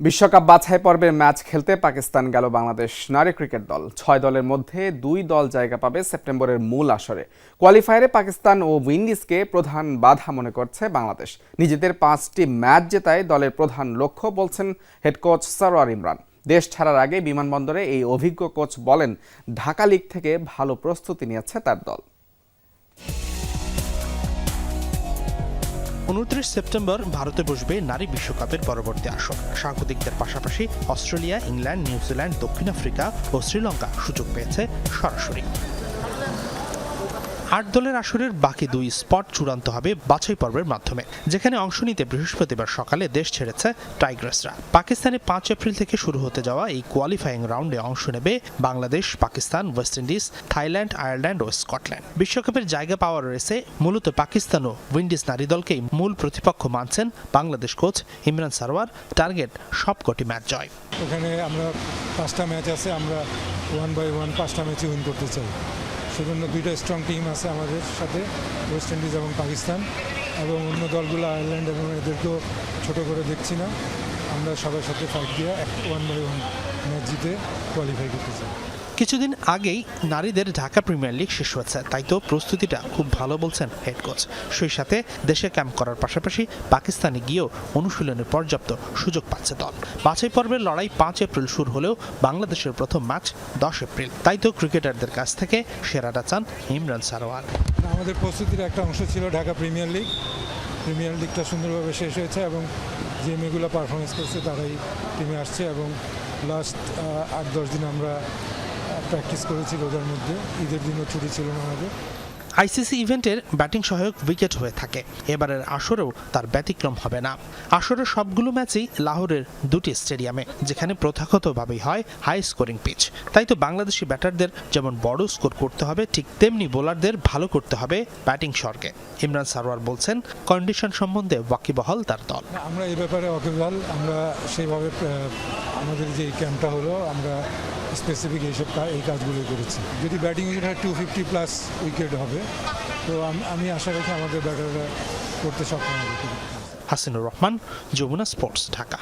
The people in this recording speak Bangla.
বিশ্বকাপ বাছাই পর্বের ম্যাচ খেলতে পাকিস্তান গেল বাংলাদেশ নারী ক্রিকেট দল। ছয় দলের মধ্যে দুই দল জায়গা পাবে সেপ্টেম্বরের মূল আসরে। কোয়ালিফায়ারে পাকিস্তান ও উইন্ডিজকে প্রধান বাধা মনে করছে বাংলাদেশ। নিজেদের পাঁচটি ম্যাচ জেতায় দলের প্রধান লক্ষ্য বলছেন হেড কোচ সারোয়ার ইমরান। দেশ ছাড়ার আগে বিমানবন্দরে এই অভিজ্ঞ কোচ বলেন, ঢাকা লিগ থেকে ভালো প্রস্তুতি নিয়েছে তার দল। উনত্রিশ সেপ্টেম্বর ভারতে বসবে নারী বিশ্বকাপের পরবর্তী আসর। স্বাগতিকদের পাশাপাশি অস্ট্রেলিয়া, ইংল্যান্ড, নিউজিল্যান্ড, দক্ষিণ আফ্রিকা ও শ্রীলঙ্কা সুযোগ পেয়েছে সরাসরি। আট দলের আসরের বাকি দুই স্পট চূড়ান্ত হবে বাছাই পর্বের মাধ্যমে, যেখানে অংশ নিতে বৃহস্পতিবার সকালে দেশ ছেড়েছে টাইগ্রাসরা পাকিস্তানে পাঁচ এপ্রিল থেকে শুরু হতে যাওয়া এই কোয়ালিফাইং রাউন্ডে অংশ নেবে Bangladesh, Pakistan West Indies Thailand Ireland ও স্কটল্যান্ড বিশ্বকাপের জায়গা পাওয়ার রেসে মূলত পাকিস্তান ও উইন্ডিজ নারী দলকেই মূল প্রতিপক্ষ মানছেন বাংলাদেশ কোচ ইমরান সারোয়ার। টার্গেট সবকটি ম্যাচ জয়। ওখানে আমরা পাঁচটা ম্যাচ আছে, আমরা ওয়ান বাই ওয়ান পাঁচটা ম্যাচে উইন করতে চাই। সেজন্য দুইটা স্ট্রং টিম আছে আমাদের সাথে ওয়েস্ট ইন্ডিজ এবং পাকিস্তান এবং অন্য দলগুলো আয়ারল্যান্ড এবং এদেরকেও ছোট করে দেখছি না। আমরা সবার সাথে ফাইট দিয়ে এক ওয়ান বাই ওয়ান ম্যাচ জিতে কোয়ালিফাই করতে চাই। কিছুদিন আগেই নারীদের ঢাকা প্রিমিয়ার লিগ শেষ হয়েছে। তাই তো প্রস্তুতিটা খুব ভালো বলছেন হেড কোচ সেই সাথে দেশে ক্যাম্প করার পাশাপাশি পাকিস্তানে গিয়েও অনুশীলনের পর্যাপ্ত সুযোগ পাচ্ছে দল। বাছাই পর্বের লড়াই পাঁচ এপ্রিল শুরু হলেও বাংলাদেশের প্রথম ম্যাচ দশ এপ্রিল। তাই তো ক্রিকেটারদের কাছ থেকে সেরাটা চান ইমরান সারোয়ার। আমাদের প্রস্তুতির একটা অংশ ছিল ঢাকা প্রিমিয়ার লিগ। প্রিমিয়ার লিগটা সুন্দরভাবে শেষ হয়েছে এবং যে মেয়েগুলো পারফরমেন্স করছে তারাই টিমে আসছে এবং লাস্ট আট, দশ দিন আমরা প্র্যাকটিস করেছি রোজার মধ্যে ঈদের দিনও ছুটি ছিল না আমাদের। আইসিসি ইভেন্টের ব্যাটিং সহায়ক উইকেট হয়ে থাকে। এবারের আসরেও তার ব্যতিক্রম হবে না। আসরের সবগুলো ম্যাচই লাহোরের দুটি স্টেডিয়ামে যেখানে প্রথাগতভাবেই হয় হাই স্কোরিং পিচ। তাই তো বাংলাদেশি ব্যাটারদের যেমন বড় স্কোর করতে হবে ঠিক তেমনি বোলারদের ভালো করতে হবে ব্যাটিং স্বর্গে। ইমরান সারোয়ার বলছেন কন্ডিশন সম্বন্ধে ওয়াকিবহল তার দল। আমরা এই ব্যাপারে অকেবাল আমরা সেইভাবে আমাদের যে এই ক্যাম্পটা হলো, আমরা স্পেসিফিক এইসব এই কাজগুলো করেছি। যদি batting wicket two fifty plus wicket হবে, তো আমি- আমি আশা রাখি আমাদের ব্যাটাররা করতে সক্ষম হবে। হাসিনুর রহমান, যমুনা স্পোর্টস ঢাকা।